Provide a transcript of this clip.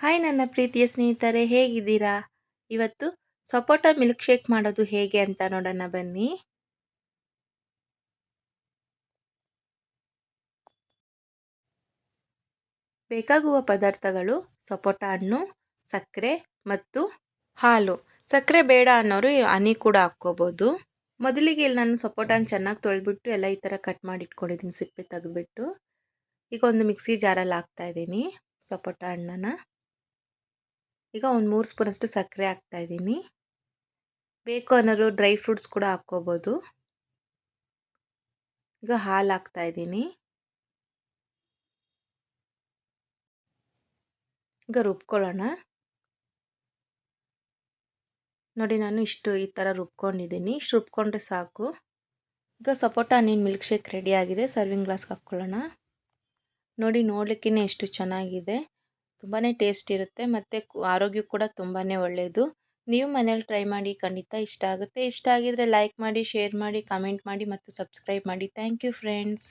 Hi ನನ್ನ ಪ್ರೀತಿಯ ಸ್ನೇಹಿತರೆ, ಹೇಗಿದ್ದೀರಾ? ಇವತ್ತು ಸಪೋಟ ಮಿಲ್ಕ್ ಶೇಕ್ ಮಾಡೋದು ಹೇಗೆ ಅಂತ ನೋಡೋಣ ಬನ್ನಿ. ಬೇಕಾಗುವ ಪದಾರ್ಥಗಳು ಸಪೋಟ ಹಣ್ಣು, ಸಕ್ಕರೆ ಮತ್ತು ಹಾಲು. ಸಕ್ಕರೆ ಬೇಡ ಅನ್ನೋರು ಹನಿ ಕೂಡ ಹಾಕ್ಕೋಬೋದು. ಮೊದಲಿಗೆ ಇಲ್ಲಿ ನಾನು ಸಪೋಟನ ಚೆನ್ನಾಗಿ ತೊಳೆದ್ಬಿಟ್ಟು ಎಲ್ಲ ಈ ಥರ ಕಟ್ ಮಾಡಿ ಇಟ್ಕೊಂಡಿದ್ದೀನಿ, ಸಿಪ್ಪೆ ತೆಗೆದ್ಬಿಟ್ಟು. ಈಗ ಒಂದು ಮಿಕ್ಸಿ ಜಾರಲ್ಲಿ ಹಾಕ್ತಾಯಿದ್ದೀನಿ ಸಪೋಟ ಹಣ್ಣನ್ನು. ಈಗ ಒಂದು ಮೂರು ಸ್ಪೂನಷ್ಟು ಸಕ್ಕರೆ ಹಾಕ್ತಾಯಿದ್ದೀನಿ ಬೇಕು ಅನ್ನೋರು ಡ್ರೈ ಫ್ರೂಟ್ಸ್ ಕೂಡ ಹಾಕ್ಕೋಬೋದು. ಈಗ ಹಾಲು ಹಾಕ್ತಾಯಿದ್ದೀನಿ ಈಗ ರುಬ್ಕೊಳ್ಳೋಣ. ನೋಡಿ ನಾನು ಇಷ್ಟು ಈ ಥರ ರುಬ್ಕೊಂಡಿದ್ದೀನಿ. ಇಷ್ಟು ರುಬ್ಕೊಂಡ್ರೆ ಸಾಕು. ಈಗ ಸಪೋಟ ನೀನು ಮಿಲ್ಕ್ ಶೇಕ್ ರೆಡಿ ಆಗಿದೆ. ಸರ್ವಿಂಗ್ ಗ್ಲಾಸ್ಗೆ ಹಾಕ್ಕೊಳ್ಳೋಣ. ನೋಡಿ ನೋಡಲಿಕ್ಕೇ ಎಷ್ಟು ಚೆನ್ನಾಗಿದೆ. ತುಂಬಾ ಟೇಸ್ಟ್ ಇರುತ್ತೆ ಮತ್ತು ಆರೋಗ್ಯಕ್ಕೆ ಕೂಡ ತುಂಬಾ ಒಳ್ಳೆಯದು ನೀವು ಮನೇಲಿ ಟ್ರೈ ಮಾಡಿ ಖಂಡಿತ ಇಷ್ಟ ಆಗುತ್ತೆ. ಇಷ್ಟ ಆಗಿದ್ದರೆ ಲೈಕ್ ಮಾಡಿ ಶೇರ್ ಮಾಡಿ ಕಮೆಂಟ್ ಮಾಡಿ ಮತ್ತು ಸಬ್ಸ್ಕ್ರೈಬ್ ಮಾಡಿ. Thank you friends